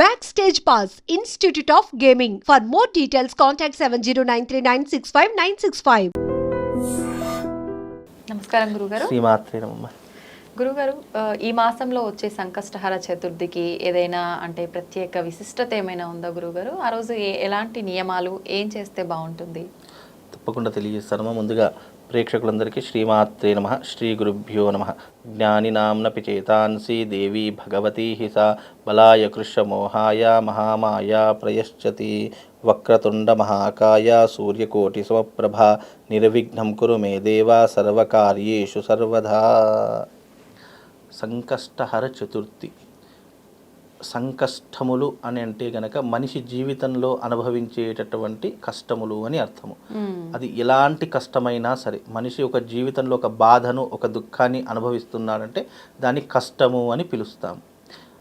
Backstage Pass, Institute of Gaming. For more details, contact 709396596. నమస్కారం గురుగారు. శ్రీమాత్రే నమ్మ గురుగారు ఆ, ఈ మాసంలో వచ్చే సంకష్టహర చతుర్థికి ఏదైనా అంటే ప్రత్యేక విశిష్టత ఏమైనా ఉందా గురుగారు? ఆ రోజు ఏ- ఎలాంటి నియమాలు ఏం చేస్తే బాగుంటుంది? తప్పకుండా తెలియజేస్తానమ్మా ముందుగా ప్రేక్షకులందరికీ శ్రీమాత్రే నమ శ్రీ గురుభ్యో నమ. జ్ఞానినాంనపి చేతాంసి దేవీ భగవతీ సా. బలాయ కృషమోహాయ మహామాయా ప్రయశ్చతి. వక్రతుండ మహాకాయ సూర్యకోటి సమప్రభ. నిర్విఘ్నం కురు మే దేవా సర్వకార్యేషు సర్వదా. సంకష్టహర చతుర్థి. సంకష్టములు అని అంటే గనక మనిషి జీవితంలో అనుభవించేటటువంటి కష్టములు అని అర్థము. అది ఎలాంటి కష్టమైనా సరే మనిషి ఒక జీవితంలో ఒక బాధను ఒక దుఃఖాన్ని అనుభవిస్తున్నాడంటే దాన్ని కష్టము అని పిలుస్తాము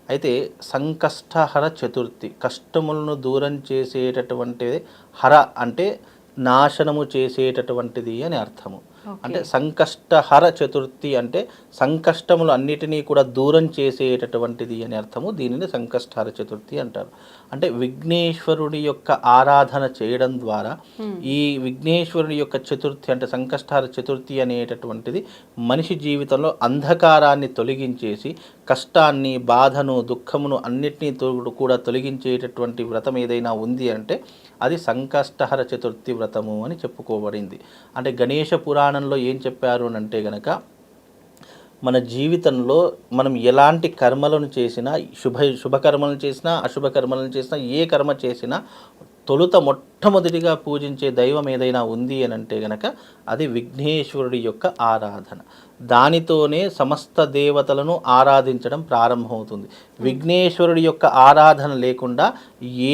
అయితే సంకష్టహర చతుర్థి కష్టములను దూరం చేసేటటువంటిది హర అంటే నాశనము చేసేటటువంటిది అని అర్థము. అంటే సంకష్టహర చతుర్థి అంటే సంకష్టములు అన్నిటినీ కూడా దూరం చేసేటటువంటిది అని అర్థము. దీనిని సంకష్టహర చతుర్థి అంటారు. అంటే విఘ్నేశ్వరుడి యొక్క ఆరాధన చేయడం ద్వారా ఈ విఘ్నేశ్వరుడి యొక్క చతుర్థి అంటే సంకష్టహర చతుర్థి అనేటటువంటిది మనిషి జీవితంలో అంధకారాన్ని తొలగించేసి కష్టాన్ని బాధను దుఃఖమును అన్నిటినీ కూడా తొలగించేటటువంటి వ్రతం ఏదైనా ఉంది అంటే అది సంకష్టహర చతుర్థి వ్రతము అని చెప్పుకోబడింది. అంటే గణేష పురాణంలో ఏం చెప్పారు అని అంటే గనక మన జీవితంలో మనం ఎలాంటి కర్మలను చేసినా శుభ శుభకర్మలను చేసినా అశుభ కర్మలను చేసినా ఏ కర్మ చేసినా తొలుత మొట్టమొదటిగా పూజించే దైవం ఏదైనా ఉంది అని అంటే గనక అది విఘ్నేశ్వరుడి యొక్క ఆరాధన. దానితోనే సమస్త దేవతలను ఆరాధించడం ప్రారంభమవుతుంది. విఘ్నేశ్వరుడి యొక్క ఆరాధన లేకుండా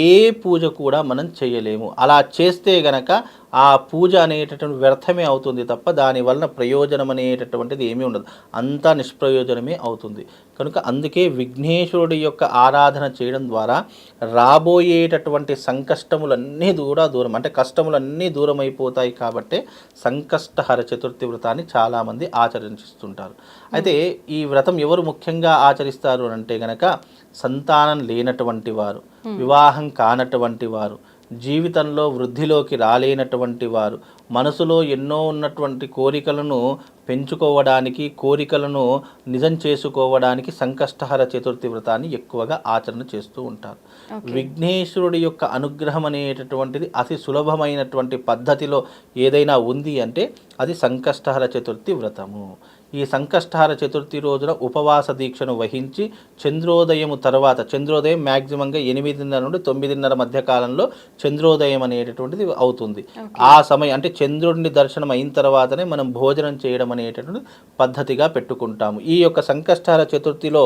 ఏ పూజ కూడా మనం చేయలేము. అలా చేస్తే గనక ఆ పూజ అనేటటువంటి వ్యర్థమే అవుతుంది తప్ప దాని వలన ప్రయోజనం అనేటటువంటిది ఏమీ ఉండదు. అంతా నిష్ప్రయోజనమే అవుతుంది. కనుక అందుకే విఘ్నేశ్వరుడి యొక్క ఆరాధన చేయడం ద్వారా రాబోయేటటువంటి సంకష్టములన్నీ కూడా దూరం అంటే కష్టములన్నీ దూరం అయిపోతాయి కాబట్టి సంకష్టహర చతుర్థి వ్రతాన్ని చాలామంది ఆచరించుతుంటారు అయితే ఈ వ్రతం ఎవరు ముఖ్యంగా ఆచరిస్తారు అంటే గనక సంతానం లేనటువంటి వారు వివాహం కానటువంటి వారు జీవితంలో వృద్ధిలోకి రాలేనటువంటి వారు మనసులో ఎన్నో ఉన్నటువంటి కోరికలను పెంచుకోవడానికి కోరికలను నిజం చేసుకోవడానికి సంకష్టహర చతుర్థి వ్రతాన్ని ఎక్కువగా ఆచరణ చేస్తూ ఉంటారు. విఘ్నేశ్వరుడి యొక్క అనుగ్రహం అనేటటువంటిది అతి సులభమైనటువంటి పద్ధతిలో ఏదైనా ఉంది అంటే అది సంకష్టహర చతుర్థి వ్రతము ఈ సంకష్టహార చతుర్థి రోజున ఉపవాస దీక్షను వహించి చంద్రోదయము తర్వాత చంద్రోదయం మ్యాక్సిమంగా ఎనిమిదిన్నర నుండి తొమ్మిదిన్నర మధ్య కాలంలో చంద్రోదయం అనేటటువంటిది అవుతుంది. ఆ సమయం అంటే చంద్రుడిని దర్శనం అయిన తర్వాతనే మనం భోజనం చేయడం అనేటటువంటి పద్ధతిగా పెట్టుకుంటాము. ఈ యొక్క సంకష్టహార చతుర్థిలో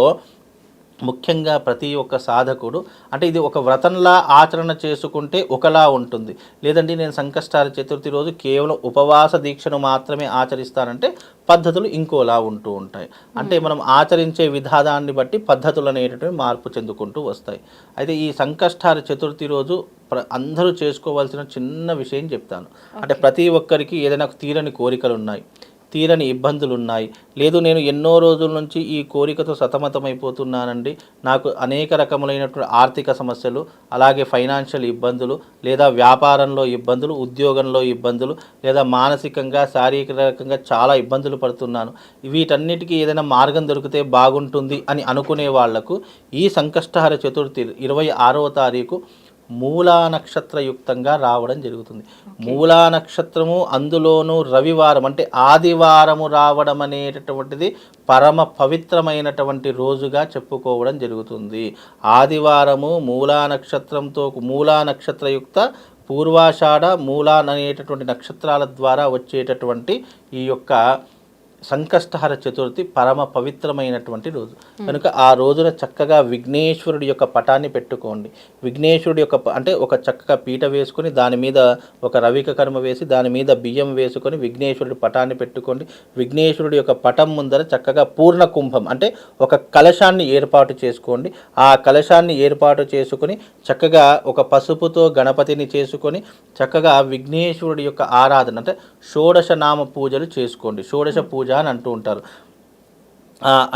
ముఖ్యంగా ప్రతి ఒక్క సాధకుడు అంటే ఇది ఒక వ్రతంలా ఆచరణ చేసుకుంటే ఒకలా ఉంటుంది. లేదంటే నేను సంకష్టాల చతుర్థి రోజు కేవలం ఉపవాస దీక్షను మాత్రమే ఆచరిస్తానంటే పద్ధతులు ఇంకోలా ఉంటూ ఉంటాయి. అంటే మనం ఆచరించే విధానాన్ని బట్టి పద్ధతులు అనేటటువంటి మార్పు చెందుకుంటూ వస్తాయి. అయితే ఈ సంకష్టాల చతుర్థి రోజు ప్ర అందరూ చేసుకోవాల్సిన చిన్న విషయం చెప్తాను. అంటే ప్రతి ఒక్కరికి ఏదైనా తీరని కోరికలు ఉన్నాయి తీరని ఇబ్బందులు ఉన్నాయి లేదు నేను ఎన్నో రోజుల నుంచి ఈ కోరికతో సతమతమైపోతున్నానండి. నాకు అనేక రకములైనటువంటి ఆర్థిక సమస్యలు అలాగే ఫైనాన్షియల్ ఇబ్బందులు లేదా వ్యాపారంలో ఇబ్బందులు ఉద్యోగంలో ఇబ్బందులు లేదా మానసికంగా శారీరకంగా చాలా ఇబ్బందులు పడుతున్నాను. వీటన్నిటికీ ఏదైనా మార్గం దొరికితే బాగుంటుంది అని అనుకునే వాళ్ళకు ఈ సంకష్టహర చతుర్థి ఇరవై ఆరవ తారీఖు మూలా నక్షత్రయుక్తంగా రావడం జరుగుతుంది. మూలా నక్షత్రము అందులోనూ రవివారం అంటే ఆదివారము రావడం అనేటటువంటిది పరమ పవిత్రమైనటువంటి రోజుగా చెప్పుకోవడం జరుగుతుంది. ఆదివారము మూలా నక్షత్రంతో మూలా నక్షత్రయుక్త పూర్వాషాఢ మూలా అనేటటువంటి నక్షత్రాల ద్వారా వచ్చేటటువంటి ఈ యొక్క సంకష్టహర చతుర్థి పరమ పవిత్రమైనటువంటి రోజు. కనుక ఆ రోజున చక్కగా విఘ్నేశ్వరుడి యొక్క పటాన్ని పెట్టుకోండి. విఘ్నేశ్వరుడి యొక్క అంటే ఒక చక్కగా పీట వేసుకొని దాని మీద ఒక రవిక కర్మ వేసి దాని మీద బియ్యం వేసుకొని విఘ్నేశ్వరుడి పటాన్ని పెట్టుకోండి. విఘ్నేశ్వరుడి యొక్క పటం ముందర చక్కగా పూర్ణ కుంభం అంటే ఒక కలశాన్ని ఏర్పాటు చేసుకోండి. ఆ కలశాన్ని ఏర్పాటు చేసుకొని చక్కగా ఒక పసుపుతో గణపతిని చేసుకొని చక్కగా విఘ్నేశ్వరుడి యొక్క ఆరాధన అంటే షోడశ నామ పూజలు చేసుకోండి. షోడశ పూజ అని అంటూ ఉంటారు.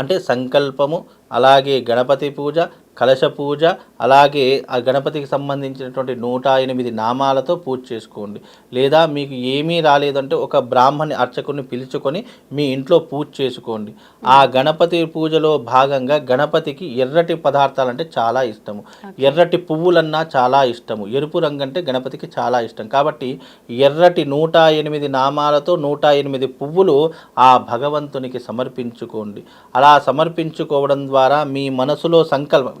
అంటే సంకల్పము అలాగే గణపతి పూజ కలశ పూజ అలాగే ఆ గణపతికి సంబంధించినటువంటి నూట ఎనిమిది నామాలతో పూజ చేసుకోండి. లేదా మీకు ఏమీ రాలేదంటే ఒక బ్రాహ్మణి అర్చకుని పిలుచుకొని మీ ఇంట్లో పూజ చేసుకోండి. ఆ గణపతి పూజలో భాగంగా గణపతికి ఎర్రటి పదార్థాలు అంటే చాలా ఇష్టము. ఎర్రటి పువ్వులన్నా చాలా ఇష్టము. ఎరుపు రంగు అంటే గణపతికి చాలా ఇష్టం. కాబట్టి ఎర్రటి నూట ఎనిమిది నామాలతో నూట ఎనిమిది పువ్వులు ఆ భగవంతునికి సమర్పించుకోండి. అలా సమర్పించుకోవడం ద్వారా మీ మనసులో సంకల్పం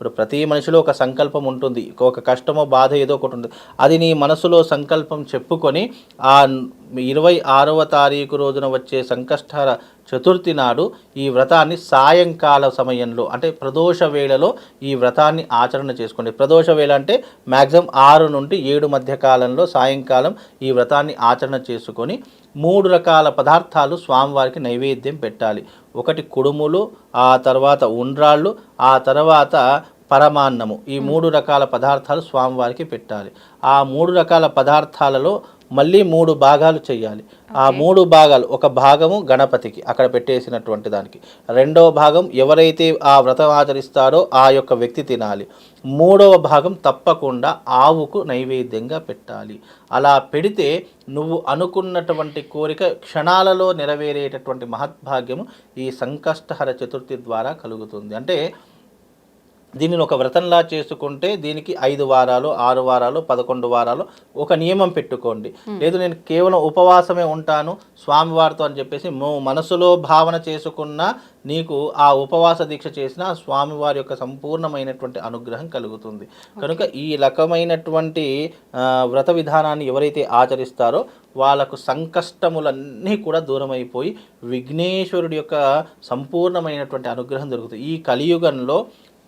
ఇప్పుడు ప్రతి మనిషిలో ఒక సంకల్పం ఉంటుంది. ఒక కష్టమో బాధ ఏదో ఒకటి ఉంటుంది. అది నీ మనసులో సంకల్పం చెప్పుకొని ఆ ఇరవై ఆరవ తారీఖు రోజున వచ్చే సంకష్టహర చతుర్థి నాడు ఈ వ్రతాన్ని సాయంకాల సమయంలో అంటే ప్రదోష వేళలో ఈ వ్రతాన్ని ఆచరణ చేసుకోండి. ప్రదోష వేళ అంటే మ్యాక్సిమం ఆరు నుండి ఏడు మధ్య కాలంలో సాయంకాలం ఈ వ్రతాన్ని ఆచరణ చేసుకొని మూడు రకాల పదార్థాలు స్వామివారికి నైవేద్యం పెట్టాలి. ఒకటి కుడుములు ఆ తర్వాత ఉండ్రాళ్ళు ఆ తర్వాత పరమాన్నము. ఈ మూడు రకాల పదార్థాలు స్వామివారికి పెట్టాలి. ఆ మూడు రకాల పదార్థాలలో మళ్ళీ మూడు భాగాలు చేయాలి ఆ మూడు భాగాలు ఒక భాగము గణపతికి అక్కడ పెట్టేసినటువంటి దానికి. రెండవ భాగం ఎవరైతే ఆ వ్రతం ఆచరిస్తారో ఆ యొక్క వ్యక్తి తినాలి. మూడవ భాగం తప్పకుండా ఆవుకు నైవేద్యంగా పెట్టాలి. అలా పెడితే నువ్వు అనుకున్నటువంటి కోరిక క్షణాలలో నెరవేరేటటువంటి మహద్భాగ్యము ఈ సంకష్టహర చతుర్థి ద్వారా కలుగుతుంది. అంటే దీనిని ఒక వ్రతంలా చేసుకుంటే దీనికి ఐదు వారాలు ఆరు వారాలు పదకొండు వారాలు ఒక నియమం పెట్టుకోండి. లేదు నేను కేవలం ఉపవాసమే ఉంటాను స్వామివారితో అని చెప్పేసి మనసులో భావన చేసుకున్న నీకు ఆ ఉపవాస దీక్ష చేసిన స్వామివారి యొక్క సంపూర్ణమైనటువంటి అనుగ్రహం కలుగుతుంది. కనుక ఈ రకమైనటువంటి వ్రత విధానాన్ని ఎవరైతే ఆచరిస్తారో వాళ్ళకు సంకష్టములన్నీ కూడా దూరం అయిపోయి విఘ్నేశ్వరుడి యొక్క సంపూర్ణమైనటువంటి అనుగ్రహం దొరుకుతుంది. ఈ కలియుగంలో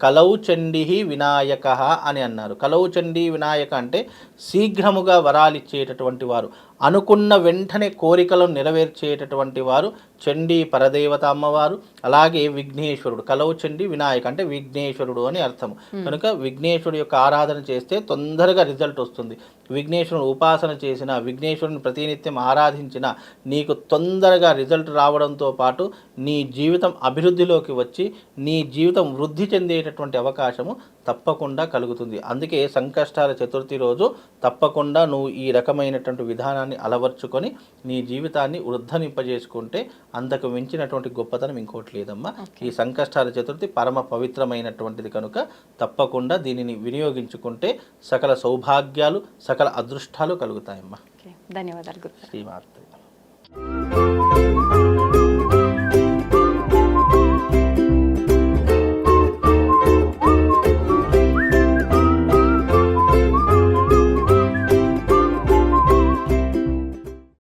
కలవు చండీ వినాయక అని అన్నారు. కలవు చండీ వినాయక అంటే శీఘ్రముగా వరాలిచ్చేటటువంటి వారు అనుకున్న వెంటనే కోరికలను నెరవేర్చేటటువంటి వారు చండీ పరదేవత అమ్మవారు అలాగే విఘ్నేశ్వరుడు. కలవు చండీ వినాయక అంటే విఘ్నేశ్వరుడు అని అర్థము. కనుక విఘ్నేశ్వరుడు యొక్క ఆరాధన చేస్తే తొందరగా రిజల్ట్ వస్తుంది. విఘ్నేశ్వరుని ఉపాసన చేసిన విఘ్నేశ్వరుని ప్రతినిత్యం ఆరాధించిన నీకు తొందరగా రిజల్ట్ రావడంతో పాటు నీ జీవితం అభివృద్ధిలోకి వచ్చి నీ జీవితం వృద్ధి చెందేటటువంటి అవకాశము తప్పకుండా కలుగుతుంది. అందుకే సంకష్టాల చతుర్థి రోజు తప్పకుండా నువ్వు ఈ రకమైనటువంటి విధానాన్ని అలవర్చుకొని నీ జీవితాన్ని వృద్ధనింపజేసుకుంటే అంతకు మించినటువంటి గొప్పతనం ఇంకోటి లేదమ్మా. ఈ సంకష్టాల చతుర్థి పరమ పవిత్రమైనటువంటిది కనుక తప్పకుండా దీనిని వినియోగించుకుంటే సకల సౌభాగ్యాలు సకల అదృష్టాలు కలుగుతాయమ్మా. ధన్యవాదాలు శ్రీమాత్రి.